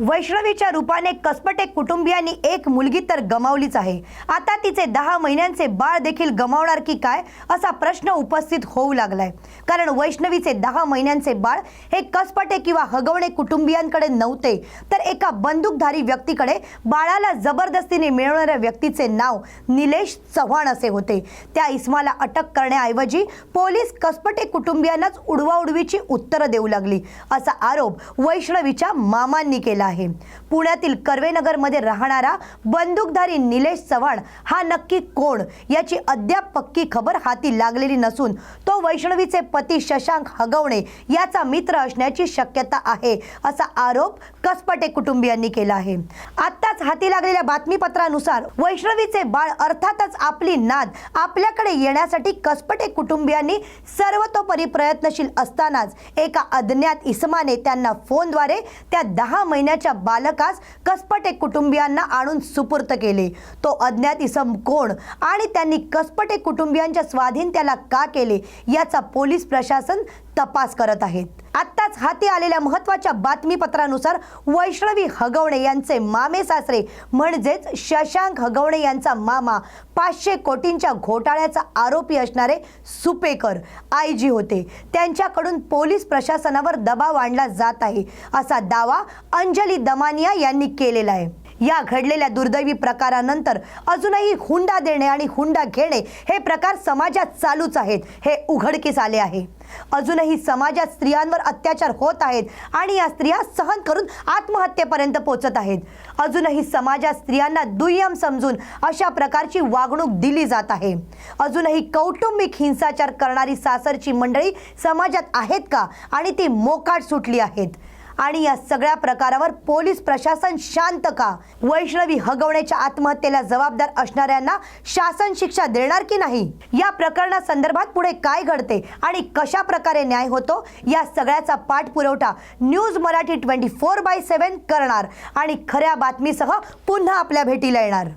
वैष्णवीच्या रूपाने कसपटे कुटुंबियांनी एक मुलगी तर गमावलीच आहे. आता तिचे दहा महिन्यांचे बाळ देखील गमावणार की काय असा प्रश्न उपस्थित होऊ लागलाय. कारण वैष्णवीचे दहा महिन्यांचे बाळ हे कसपटे किंवा हगवणे कुटुंबियांकडे नव्हते तर एका बंदूकधारी व्यक्तीकडे बाळाला जबरदस्तीने मिळवणाऱ्या व्यक्तीचे नाव निलेश चव्हाण असे होते. त्या इस्माला अटक करण्याऐवजी पोलीस कसपटे कुटुंबियांनाच उडवाउडवीची उत्तरं देऊ लागली असा आरोप वैष्णवीच्या मामांनी केला. आहे. पुण्यातील कर्वेनगरमध्ये राहणारा बंदूकधारी निलेश चव्हाण हा नक्की कोण? याची अद्याप पक्की खबर हाती लागलेली नसून तो वैष्णवीचे पती शशांक हगवणे याचा मित्र असण्याची शक्यता आहे असा आरोप कसपटे कुटुंबियांनी केला आहे. आता आत्ताच हाती लागलेल्या बातमीपत्रानुसार वैष्णवीचे बाळ अर्थातच आपली नाद आपल्याकडे येण्यासाठी कसपटे कुटुंबियांनी सर्वतोपरी प्रयत्नशील असतानाच एका अज्ञात इसमाने त्यांना फोनद्वारे त्या दहा महिन्याच्या बालकास कसपटे कुटुंबियांना आणून सुपूर्त केले. तो अज्ञात इसम कोण आणि त्यांनी कसपटे कुटुंबियांच्या स्वाधीन त्याला का केले याचा पोलीस प्रशासन तपास करत आहेत. नुकत्याच हाती आलेल्या महत्त्वाच्या बातमीपत्रानुसार वैष्णवी हगवणे यांचे मामे सासरे म्हणजेच शशांक हगवणे यांचा मामा पाचशे कोटींच्या घोटाळ्याचा आरोपी असणारे सुपेकर आय जी होते. त्यांच्याकडून पोलीस प्रशासनावर दबाव आणला जात आहे असा दावा अंजली दमानिया यांनी केलेला आहे. या घडलेल्या दुर्दैवी प्रकारानंतर अजूनही हुंडा देणे आणि हुंडा घेणे हे प्रकार समाजात चालूच आहेत हे उघडकीस आले आहे. अजूनही समाजात स्त्रियांवर अत्याचार होत आहेत आणि या स्त्रिया सहन करून आत्महत्येपर्यंत पोचत आहेत. अजूनही समाजात स्त्रियांना दुय्यम समजून अशा प्रकारची वागणूक दिली जात आहे. अजूनही कौटुंबिक हिंसाचार करणारी सासरची मंडळी समाजात आहेत का? आणि ती मोकाट सुटली आहेत. आणि या सगळ्या प्रकारावर पोलीस प्रशासन शांत का? वैष्णवी हगवण्याच्या आत्महत्येला जबाबदार असणाऱ्यांना शासन शिक्षा देणार की नाही? या प्रकरणा संदर्भात पुढे काय घडते आणि कशा प्रकारे न्याय होतो? या सगळ्याचा पाठपुरवठा news Marathi twenty four by seven करणार. आणि खऱ्या बातमीसह पुन्हा आपल्या भेटीला येणार.